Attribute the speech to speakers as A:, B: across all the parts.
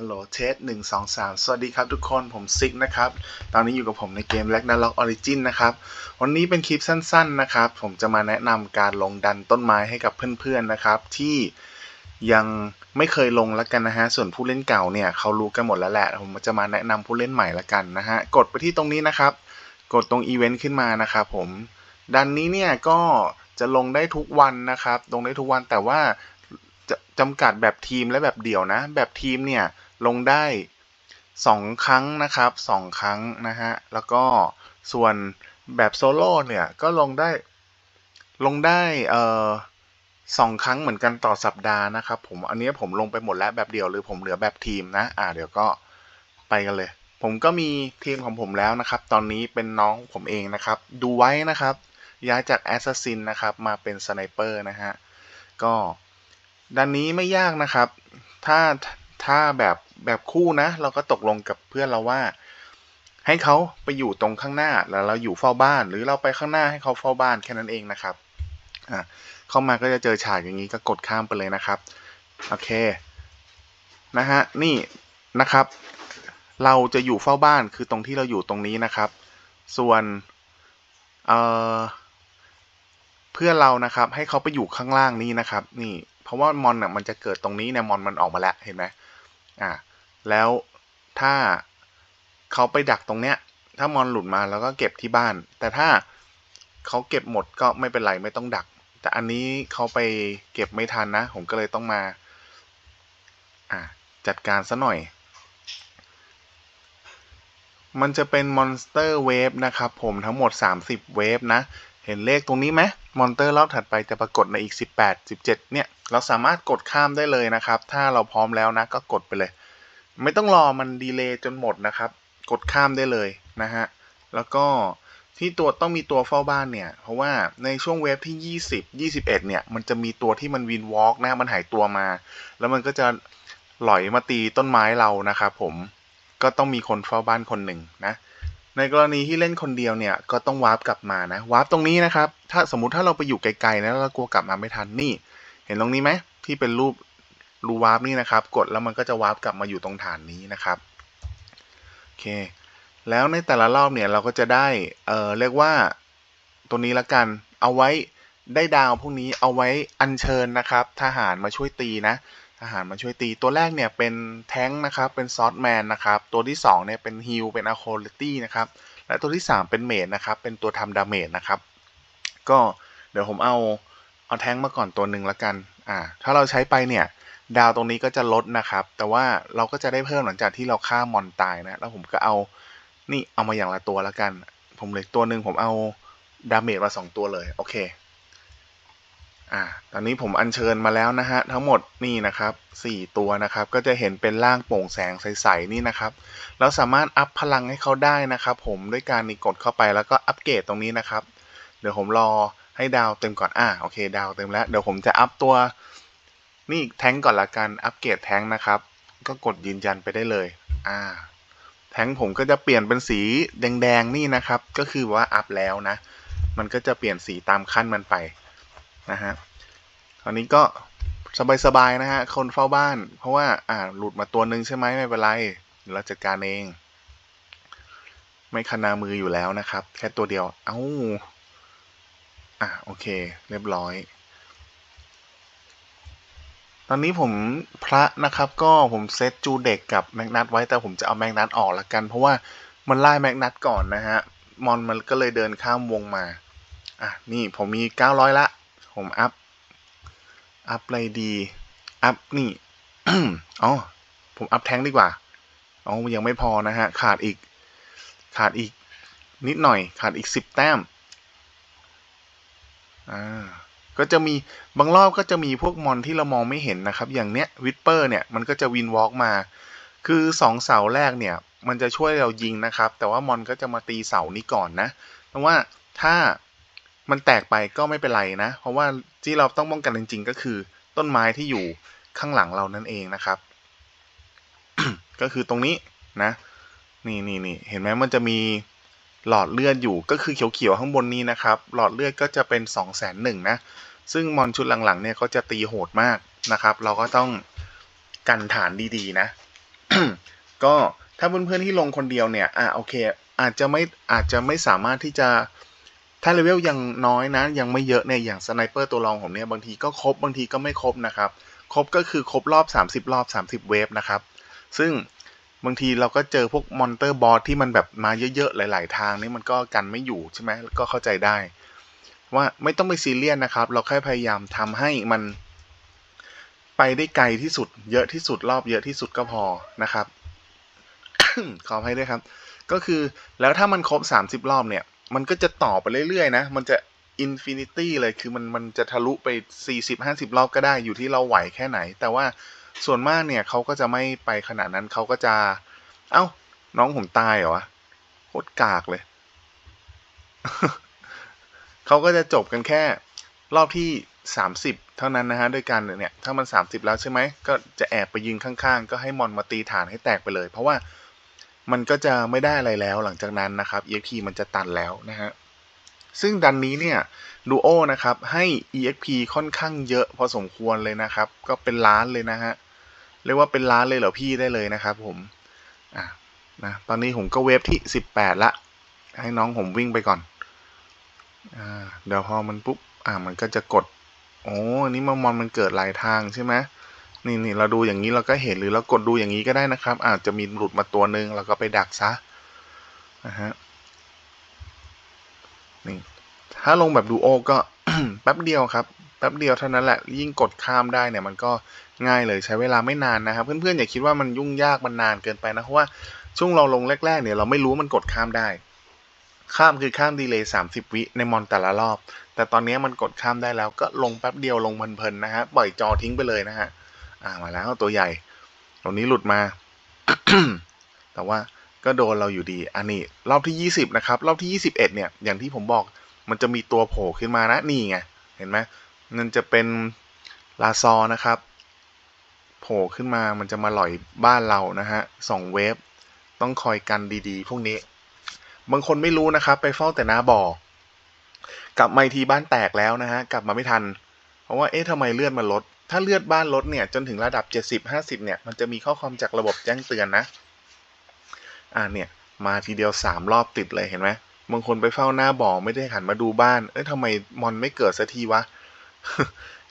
A: ฮัลโหลเทสหนึ่งสองสามสวัสดีครับทุกคนผมซิกนะครับ ตอนนี้อยู่กับผมในเกม r a g n a r o k Origin นะครับ วันนี้เป็นคลิปสั้นๆนะครับ ผมจะมาแนะนำการลงดันต้นไม้ให้กับเพื่อนๆนะครับ ที่ยังไม่เคยลงแล้วกันนะฮะ ส่วนผู้เล่นเก่าเนี่ยเขารู้กันหมดแล้วแหละ ผมจะมาแนะนำผู้เล่นใหม่ละกันนะฮะ กดไปที่ตรงนี้นะครับ กดตรงอีเวนต์ขึ้นมานะครับผมดันนี้เนี่ยก็จะลงได้ทุกวันนะครับ ลงได้ทุกวันแต่ว่าจำกัดแบบทีมและแบบเดี่ยวนะ แบบทีมเนี่ย ลงได้สองครั้งนะครับสองครั้งนะฮะ แล้วก็ส่วนแบบโซโล่เนี่ย ก็ลงได้ลงได้เอ่อสองครั้งเหมือนกันต่อสัปดาห์นะครับผมอันนี้ผมลงไปหมดแล้วแบบเดียวหรือผมเหลือแบบทีมนะ อ่าเดี๋ยวก็ไปกันเลย ผมก็มีทีมของผมแล้วนะครับ ตอนนี้เป็นน้องผมเองนะครับ ดูไว้นะครับ ย้ายจากแอสซัสซินนะครับ มาเป็นสไนเปอร์นะฮะ ก็ด้านนี้ไม่ยากนะครับ ถ้าถ้าแบบ แบบคู่นะ เราก็ตกลงกับเพื่อนเราว่า ให้เขาไปอยู่ตรงข้างหน้าแล้วเราอยู่เฝ้าบ้าน หรือเราไปข้างหน้าให้เขาเฝ้าบ้านแค่นั้นเองนะครับอ่าเข้ามาก็จะเจอฉากอย่างนี้ก็กดข้ามไปเลยนะครับโอเคนะฮะนี่นะครับ เราจะอยู่เฝ้าบ้านคือตรงที่เราอยู่ตรงนี้นะครับ ส่วนเอ่อเพื่อนเรานะครับ ให้เขาไปอยู่ข้างล่างนี้นะครับ นี่ เพราะว่ามอนอะมันจะเกิดตรงนี้เนี่ยมอนมันออกมาแล้วเห็นไหมอ่า แล้วถ้าเขาไปดักตรงเนี้ย ถ้ามอนหลุดมาแล้วก็เก็บที่บ้าน แต่ถ้าเขาเก็บหมดก็ไม่เป็นไรไม่ต้องดัก แต่อันนี้เขาไปเก็บไม่ทันนะ ผมก็เลยต้องมา อ่าจัดการซะหน่อย มันจะเป็นมอนสเตอร์เวฟนะครับผมทั้งหมด 30 เวฟนะ เห็นเลขตรงนี้ไหมมอนเตอร์รอบถัดไปจะปรากฏในอีก 18 17 เนี่ย เราสามารถกดข้ามได้เลยนะครับ ถ้าเราพร้อมแล้วนะก็กดไปเลย ไม่ต้องรอมันดีเลย์จนหมดนะครับ กดข้ามได้เลยนะฮะ แล้วก็ที่ตัวต้องมีตัวเฝ้าบ้านเนี่ย เพราะว่าในช่วงเวฟที่ 20 21 เนี่ย มันจะมีตัวที่มันวินวอล์กนะ มันหายตัวมา แล้วมันก็จะหลอยมาตีต้นไม้เรานะครับผม ก็ต้องมีคนเฝ้าบ้านคนหนึ่งนะ ในกรณีที่เล่นคนเดียวเนี่ย ก็ต้องวาร์ปกลับมานะ วาร์ปตรงนี้นะครับ ถ้าสมมติถ้าเราไปอยู่ไกลๆนะแล้วเรากลัวกลับมาไม่ทัน นี่ เห็นตรงนี้ไหมที่เป็นรูป รูวาร์ปนี่นะครับ กดแล้วมันก็จะวาร์ปกลับมาอยู่ตรงฐานนี้นะครับโอเค แล้วในแต่ละรอบเนี่ยเราก็จะได้เอ่อเรียกว่าตัวนี้ละกัน เอาไว้ได้ดาวพวกนี้เอาไว้อัญเชิญนะครับ ทหารมาช่วยตีนะทหารมาช่วยตีตัวแรกเนี่ยเป็นแท้งนะครับเป็นซอสแมนนะครับตัวที่2เนี่ยเป็นฮิลเป็นอะโคลิตี้นะครับและตัวที่ 3 เป็นเมดนะครับเป็นตัวทำดาเมจนะครับก็เดี๋ยวผมเอาเอาแท้งมาก่อนตัวหนึ่งละกันอ่าถ้าเราใช้ไปเนี่ย ดาวตรงนี้ก็จะลดนะครับ แต่ว่าเราก็จะได้เพิ่มหลังจากที่เราฆ่ามอนตายนะ แล้วผมก็เอา นี่เอามาอย่างละตัวและกัน ผมเหลือตัวหนึ่งผมเอาดาเมจมาสองตัวเลย โอเค อ่า ตอนนี้ผมอัญเชิญมาแล้วนะฮะ ทั้งหมดนี่นะครับสี่ตัวนะครับ ก็จะเห็นเป็นร่างโปร่งแสงใสๆนี่นะครับ เราสามารถอัพพลังให้เขาได้นะครับ ผมด้วยการนี่กดเข้าไปแล้วก็อัปเกรดตรงนี้นะครับ เดี๋ยวผมรอให้ดาวเต็มก่อน อ่า โอเค ดาวเต็มแล้ว เดี๋ยวผมจะอัพตัว นี่แท้งก่อนละกันอัปเกรดแท้งนะครับ ก็กดยืนยันไปได้เลยอ่าแท้งผมก็จะเปลี่ยนเป็นสีแดงๆนี่นะครับ ก็คือว่าอัพแล้วนะ มันก็จะเปลี่ยนสีตามขั้นมันไปนะฮะคราวนี้ก็สบายๆนะฮะคนเฝ้าบ้าน เพราะว่าอ่าหลุดมาตัวหนึ่งใช่ไหมไม่เป็นไรเราจัดการเอง ไม่คนามืออยู่แล้วนะครับ แค่ตัวเดียว เอ้าอะโอเค เรียบร้อย ตอนนี้ผมพระนะครับก็ผมเซตจูเด็กกับแมกนัทไว้แต่ผมจะเอาแมกนัทออกละกัน เพราะว่ามันไล่แมกนัทก่อนนะฮะมอนมันก็เลยเดินข้ามวงมาอะนี่ผมมี 900 ละ ผมอัพ อัพอะไรดี อัพนี่อ๋อผมอัพแท้งดีกว่าอ๋อยังไม่พอนะฮะ ขาดอีก ขาดอีก นิดหน่อย ขาดอีก 10 แต้มอ่า ก็จะมีบางรอบก็จะมีพวกมอนที่เรามองไม่เห็นนะครับ อย่างเนี้ยวิปเปอร์เนี่ยมันก็จะวินวอล์กมา คือสองเสาแรกเนี่ย มันจะช่วยเรายิงนะครับ แต่ว่ามอนก็จะมาตีเสานี้ก่อนนะเพราะว่าถ้ามันแตกไปก็ไม่เป็นไรนะ เพราะว่าที่เราต้องป้องกันจริงๆ ก็คือ ต้นไม้ที่อยู่ข้างหลังเรานั่นเองนะครับ ก็คือตรงนี้นะ นี่นี่นี่เห็นไหมมันจะมีหลอดเลือดอยู่ก็คือเขียวๆข้างบนนี้นะครับ หลอดเลือดก็จะเป็น2องแสนหนึ่งนะ ซึ่งมอนชุดหลังๆเนี่ยเขาจะตีโหดมากนะครับ เราก็ต้องกันฐานดีๆนะ ก็ถ้าเพื่อนๆที่ลงคนเดียวเนี่ยอะโอเค อาจจะไม่อาจจะไม่สามารถที่จะถ้าเลเวลยังน้อยนะ ยังไม่เยอะเนี่ยอย่างสไนเปอร์ตัวรองผมเนี่ยบางทีก็ครบบางทีก็ไม่ครบนะครับครบก็คือครบรอบ 30 รอบ 30 เวฟนะครับ ซึ่งบางทีเราก็เจอพวกมอนเตอร์บอสที่มันแบบมาเยอะๆ หลาย ๆ ทางนี่มันก็กันไม่อยู่ใช่ไหมก็เข้าใจได้ ว่าไม่ต้องไปซีเรียสนะครับ เราแค่พยายามทำให้มันไปได้ไกลที่สุด เยอะที่สุดรอบเยอะที่สุดก็พอนะครับ ขออภัยด้วยครับ ก็คือแล้วถ้ามันครบ 30 รอบเนี่ย มันก็จะต่อไปเรื่อยๆนะ มันจะอินฟินิตี้เลยคือมันมันจะทะลุไป 40-50 รอบก็ได้อยู่ที่เราไหวแค่ไหน แต่ว่าส่วนมากเนี่ยเขาก็จะไม่ไปขนาดนั้นเขาก็จะ เอ้า น้องผมตายเหรอวะโคตรกากเลย เขาก็จะจบกันแค่รอบที่ 30 เท่านั้นนะฮะด้วยกันเนี่ยถ้ามัน 30 แล้วใช่ไหมก็จะแอบไปยืนข้างๆ ก็ให้มอนมาตีฐานให้แตกไปเลย เพราะว่ามันก็จะไม่ได้อะไรแล้วหลังจากนั้นนะครับ EXP มันจะตันแล้วนะฮะซึ่งดันนี้เนี่ยดูโอนะครับให้ EXP ค่อนข้างเยอะพอสมควรเลยนะครับ ก็เป็นล้านเลยนะฮะเรียกว่าเป็นล้านเลยเหรอพี่ได้เลยนะครับผมอะนะตอนนี้ผมก็เวฟที่ 18 ละ ให้น้องผมวิ่งไปก่อน อ่าเดี๋ยวพอมันปุ๊บอ่ามันก็จะกดโอ้อันนี้มามอนมันเกิดหลายทางใช่ไหมนี่นี่เราดูอย่างนี้เราก็เห็นหรือเรากดดูอย่างนี้ก็ได้นะครับ อาจจะมีหลุดมาตัวหนึ่งเราก็ไปดักซะนะฮะนี่ถ้าลงแบบดูโอก็แป๊บเดียวครับแป๊บเดียวเท่านั้นแหละยิ่งกดข้ามได้เนี่ยมันก็ง่ายเลยใช้เวลาไม่นานนะครับ เพื่อนๆอย่าคิดว่ามันยุ่งยากมันนานเกินไปนะเพราะว่าช่วงเราลงแรกๆเนี่ยเราไม่รู้มันกดข้ามได้ ข้ามคือข้ามดีเลย์สามสิบวิในมอนแต่ละรอบ แต่ตอนนี้มันกดข้ามได้แล้วก็ลงแป๊บเดียวลงเพลินๆนะฮะ ปล่อยจอทิ้งไปเลยนะฮะ อ่ามาแล้วตัวใหญ่ ตรงนี้หลุดมา แต่ว่าก็โดนเราอยู่ดี อันนี้รอบที่ยี่สิบนะครับ รอบที่ยี่สิบเอ็ดเนี่ย อย่างที่ผมบอก มันจะมีตัวโผล่ขึ้นมานะ นี่ไง เห็นไหมมันจะเป็นลาซอนะครับ โผล่ขึ้นมา มันจะมาหล่อยบ้านเรานะฮะสองเวฟ ต้องคอยกันดีๆ พวกนี้ บางคนไม่รู้นะครับ ไปเฝ้าแต่หน้าบ่อกลับมาทีบ้านแตกแล้วนะฮะกลับมาไม่ทัน เพราะว่าเอ๊ะทำไมเลือดมันลด ถ้าเลือดบ้านลดเนี่ยจนถึงระดับ 70-50 เนี่ย มันจะมีข้อความจากระบบแจ้งเตือนนะ อ่าเนี่ยมาทีเดียว 3 รอบติดเลยเห็นไหมบางคนไปเฝ้าหน้าบ่อไม่ได้หันมาดูบ้าน เอ้ยทำไมมอนไม่เกิดสักทีวะ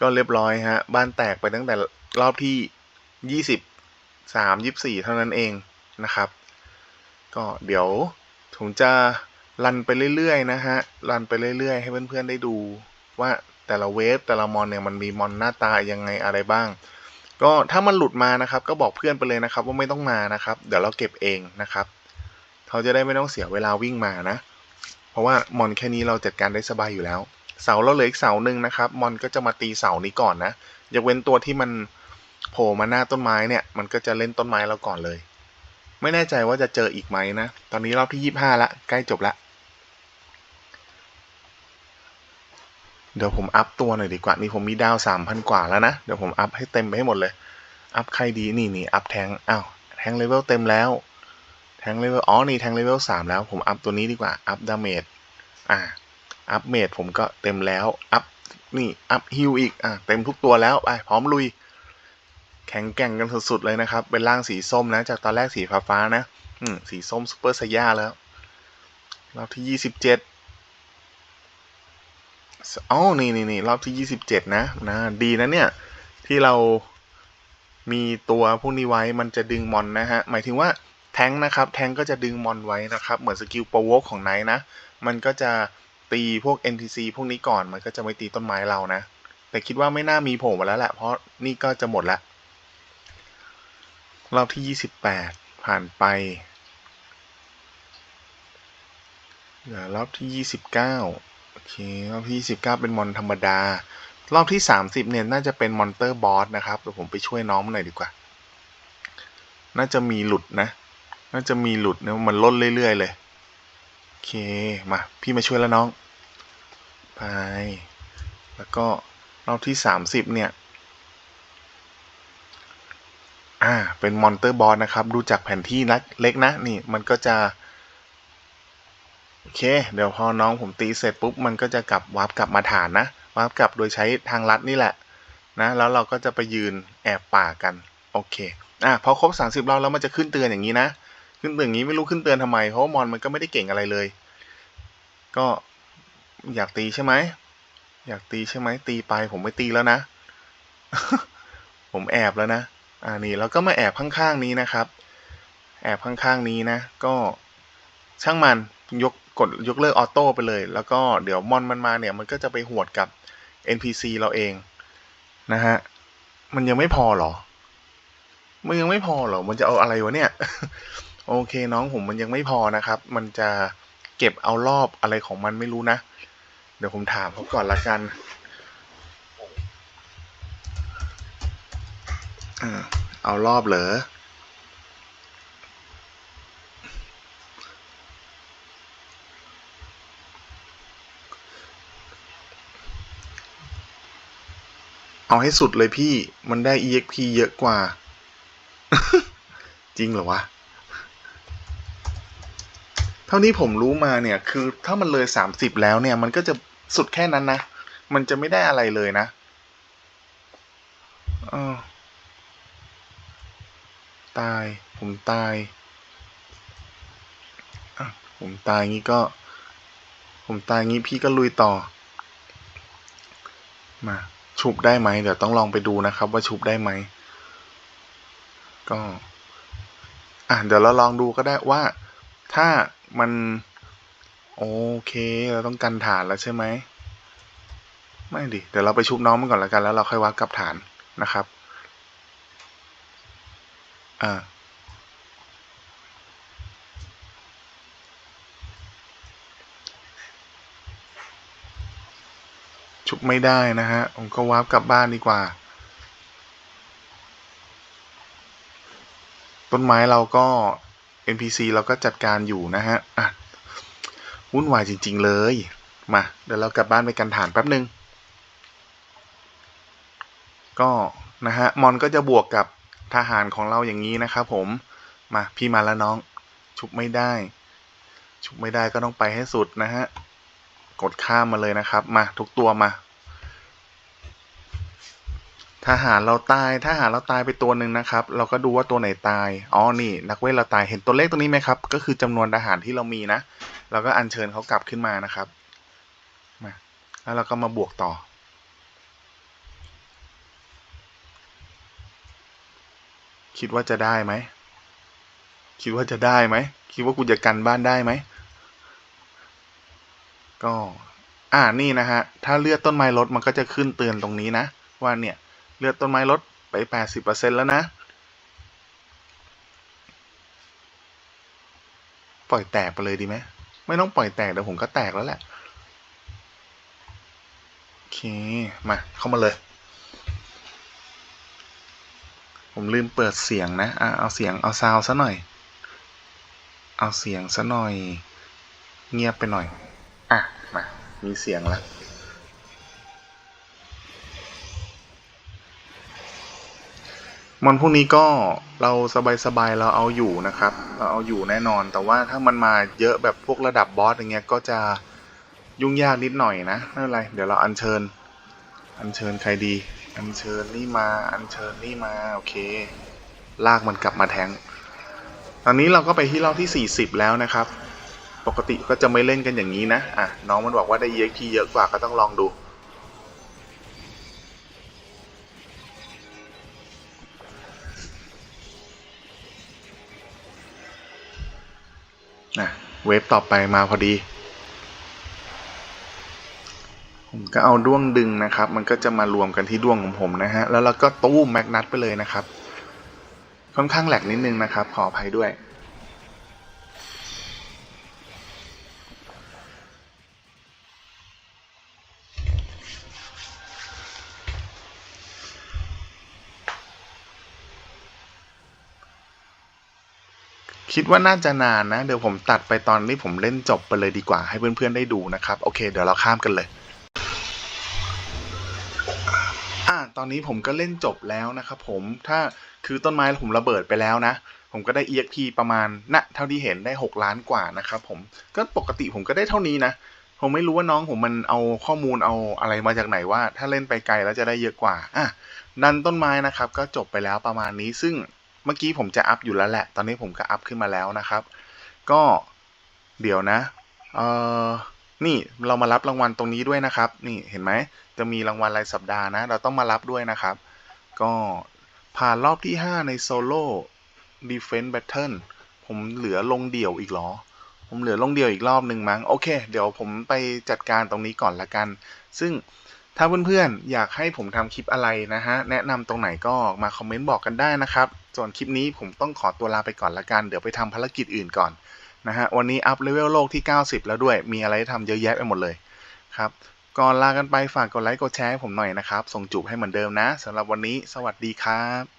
A: ก็เรียบร้อยฮะ บ้านแตกไปตั้งแต่รอบที่ยี่สิบสามยี่สี่เท่านั้นเองนะครับ ก็เดี๋ยว ผมจะรันไปเรื่อยๆนะฮะ รันไปเรื่อยๆ ให้เพื่อนๆได้ดู ว่าแต่ละเวฟแต่ละมอนเนี่ยมันมีมอนหน้าตายังไงอะไรบ้าง ก็ถ้ามันหลุดมานะครับ ก็บอกเพื่อนไปเลยนะครับ ว่าไม่ต้องมานะครับ เดี๋ยวเราเก็บเองนะครับเขาจะได้ไม่ต้องเสียเวลาวิ่งมานะ เพราะว่ามอนแค่นี้เราจัดการได้สบายอยู่แล้ว เสาเราเหลืออีกเสาหนึ่งนะครับ มอนก็จะมาตีเสานี้ก่อนนะยกเว้นตัวที่มันโผล่มาหน้าต้นไม้เนี่ย มันก็จะเล่นต้นไม้เราก่อนเลย ไม่แน่ใจว่าจะเจออีกไหมนะ ตอนนี้รอบที่ยี่ห้าละ ใกล้จบละ เดี๋ยวผมอัพตัวหน่อยดีกว่า นี่ผมมีดาวสามพันกว่าแล้วนะ เดี๋ยวผมอัพให้เต็มไปให้หมดเลย อัพใครดีนี่นี่อัพแทงอ้าวแทงเลเวลเต็มแล้ว แทงเลเวล อ๋อ นี่แทงเลเวลสามแล้ว ผมอัพตัวนี้ดีกว่า อัพดาเมจ อ่า อัพเมจผมก็เต็มแล้ว อัพ นี่ อัพฮิลอีก อ่าเต็มทุกตัวแล้ว ไป พร้อมลุย แข็งแกร่งกันสุดๆเลยนะครับ เป็นร่างสีส้มนะ จากตอนแรกสีฟ้าๆนะ อืม สีส้มซูเปอร์ไซย่าแล้วรอบที่ยี่สิบเจ็ดอ๋อนี่นี่นี่รอบที่ยี่สิบเจ็ดนะ นะ ดีนะเนี่ย ที่เรามีตัวพวกนี้ไว้มันจะดึงมอนนะฮะ หมายถึงว่าแทงนะครับ แทงก็จะดึงมอนไว้นะครับ เหมือนสกิลโปรโวกของไนท์นะ มันก็จะตีพวก NPC พวกนี้ก่อน มันก็จะไม่ตีต้นไม้เรานะ แต่คิดว่าไม่น่ามีโผล่มาแล้วแหละ เพราะนี่ก็จะหมดละ รอบที่ยี่สิบแปดผ่านไปเหลือรอบที่ยี่สิบเก้าโอเค รอบที่ยี่สิบเก้าเป็นมอนธรรมดา รอบที่สามสิบเนี่ย น่าจะเป็นมอนเตอร์บอสนะครับเดี๋ยวผมไปช่วยน้องมันหน่อยดีกว่า น่าจะมีหลุดนะ น่าจะมีหลุดเนะมันล่นเรื่อย ๆ เลย โอเค มา พี่มาช่วยแล้วน้อง ไป แล้วก็รอบที่สามสิบเนี่ย อ่า เป็นมอนเตอร์บอสนะครับ ดูจากแผนที่นะเล็กนะ นี่มันก็จะ โอเค เดี๋ยวพอน้องผมตีเสร็จปุ๊บ มันก็จะกลับวาร์ปกลับมาฐานนะ วาร์ปกลับโดยใช้ทางลัดนี่แหละ นะ แล้วเราก็จะไปยืนแอบป่ากัน โอเค อะพอครบสามสิบรอบแล้วมันจะขึ้นเตือนอย่างนี้นะ ขึ้นเตือนอย่างนี้ไม่รู้ขึ้นเตือนทำไม เพราะมอนมันก็ไม่ได้เก่งอะไรเลย ก็อยากตีใช่ไหม อยากตีใช่ไหม ตีไปผมไม่ตีแล้วนะ ผมแอบแล้วนะ อ่านี่แล้วก็มาแอบข้างๆนี้นะครับ แอบข้างๆนี้นะ ก็ช่างมันยกกดยกเลิกออโต้ไปเลย แล้วก็เดี๋ยวมอนมันมาเนี่ยมันก็จะไปหวดกับ NPC เราเองนะฮะมันยังไม่พอเหรอ มันยังไม่พอเหรอ มันจะเอาอะไรวะเนี่ย โอเคน้องผมมันยังไม่พอนะครับ มันจะเก็บเอารอบอะไรของมันไม่รู้นะ เดี๋ยวผมถามเขาก่อนละกัน เอารอบเหรอ เอาให้สุดเลยพี่ มันได้ EXP เยอะกว่า จริงเหรอวะ เท่านี้ผมรู้มาเนี่ย คือถ้ามันเลยสามสิบแล้วเนี่ย มันก็จะสุดแค่นั้นนะ มันจะไม่ได้อะไรเลยนะ เออ ตาย ผมตายอะผมตายงี้ก็ ผมตายงี้พี่ก็ลุยต่อ มาชุบได้ไหมเดี๋ยวต้องลองไปดูนะครับ ว่าชุบได้ไหมก็อะเดี๋ยวเราลองดูก็ได้ว่าถ้ามัน โอเค เราต้องกันฐานแล้วใช่ไหมไม่ดิเดี๋ยวเราไปชุบน้องมันก่อนแล้วกันแล้วเราค่อยวัดกับฐานนะครับ อ่าชุบไม่ได้นะฮะ ผมก็วาร์ปกลับบ้านดีกว่า ต้นไม้เราก็ NPC เราก็จัดการอยู่นะฮะ อะ วุ่นวายจริง ๆ เลย มา เดี๋ยวเรากลับบ้านไปกันฐานแป๊บหนึ่งก็ นะฮะ มอนก็จะบวกกับ ทหารของเราอย่างนี้นะครับผม มาพี่มาแล้วน้อง ชุบไม่ได้ ชุบไม่ได้ก็ต้องไปให้สุดนะฮะ กดข้ามมาเลยนะครับ มาทุกตัวมา ทหารเราตาย ทหารเราตายไปตัวหนึ่งนะครับ เราก็ดูว่าตัวไหนตาย อ๋อ นี่ นักเวทเราตาย เห็นตัวเลขตรงนี้ไหมครับ ก็คือจำนวนทหารที่เรามีนะ เราก็อัญเชิญเขากลับขึ้นมานะครับ มา แล้วเราก็มาบวกต่อ คิดว่าจะได้ไหม คิดว่าจะได้ไหม คิดว่ากูจะกันบ้านได้ไหม ก็ อ่า นี่นะฮะ ถ้าเลือดต้นไม้ลดมันก็จะขึ้นเตือนตรงนี้นะ ว่าเนี่ย เลือดต้นไม้ลดไปแปดสิบเปอร์เซ็นแล้วนะ ปล่อยแตกไปเลยดีไหม ไม่ต้องปล่อยแตกเดี๋ยวผมก็แตกแล้วแหละ โอเค มาเข้ามาเลย ผมลืมเปิดเสียงนะอะเอาเสียงเอาซาวซะหน่อย เอาเสียงซะหน่อย เงียบไปหน่อย อะ มา มีเสียงแล้วมอนพวกนี้ก็เราสบายๆเราเอาอยู่นะครับ เราเอาอยู่แน่นอน แต่ว่าถ้ามันมาเยอะแบบพวกระดับบอสอย่างเงี้ยก็จะยุ่งยากนิดหน่อยนะไม่เป็นไร เดี๋ยวเราอัญเชิญ อัญเชิญใครดี อัญเชิญนี่มา อัญเชิญนี่มา โอเค ลากมันกลับมาแทง ตอนนี้เราก็ไปที่รอบที่ 40 แล้วนะครับ ปกติก็จะไม่เล่นกันอย่างนี้นะ อะ น้องมันบอกว่าได้ EXP เยอะกว่าก็ต้องลองดู นะ เวฟต่อไปมาพอดี ผมก็เอาด้วงดึงนะครับ มันก็จะมารวมกันที่ด้วงของผมนะฮะ แล้วเราก็ตู้มแมกนัตไปเลยนะครับ ค่อนข้างแหลกนิดนึงนะครับ ขออภัยด้วย คิดว่าน่าจะนานนะ เดี๋ยวผมตัดไปตอนที่ผมเล่นจบไปเลยดีกว่าให้เพื่อนๆได้ดูนะครับ โอเค เดี๋ยวเราข้ามกันเลย อนนี้ผมก็เล่นจบแล้วนะครับผมถ้าคือต้นไม้ผมระเบิดไปแล้วนะ ผมก็ได้ EXP ประมาณนะเท่าที่เห็นได้ 6 ล้านกว่านะครับผมก็ปกติผมก็ได้เท่านี้นะ ผมไม่รู้ว่าน้องผมมันเอาข้อมูลเอาอะไรมาจากไหนว่า ถ้าเล่นไปไกลแล้วจะได้เยอะกว่าอะดันต้นไม้นะครับก็จบไปแล้วประมาณนี้ ซึ่งเมื่อกี้ผมจะอัพอยู่แล้วแหละ ตอนนี้ผมก็อัพขึ้นมาแล้วนะครับ ก็เดี๋ยวนะเออ นี่เรามารับรางวัลตรงนี้ด้วยนะครับ นี่เห็นไหมจะมีรางวัลรายสัปดาห์นะ เราต้องมารับด้วยนะครับ ก็ผ่านรอบที่ 5 ในโซโล่ Defense Battle ผมเหลือลงเดี่ยวอีกเหรอ ผมเหลือลงเดี่ยวอีกรอบหนึ่งมั้ง โอเค เดี๋ยวผมไปจัดการตรงนี้ก่อนละกัน ซึ่งถ้าเพื่อนๆ อยากให้ผมทำคลิปอะไรนะฮะ แนะนำตรงไหนก็มาคอมเมนต์บอกกันได้นะครับ ส่วนคลิปนี้ผมต้องขอตัวลาไปก่อนละกัน เดี๋ยวไปทำภารกิจอื่นก่อน นะฮะ วันนี้อัพเลเวลโลกที่ 90 แล้วด้วย มีอะไรทำเยอะแยะไปหมดเลยครับ ก่อนลากันไปฝากกดไลค์กดแชร์ให้ผมหน่อยนะครับ ส่งจูบให้เหมือนเดิมนะสำหรับวันนี้ สวัสดีครับ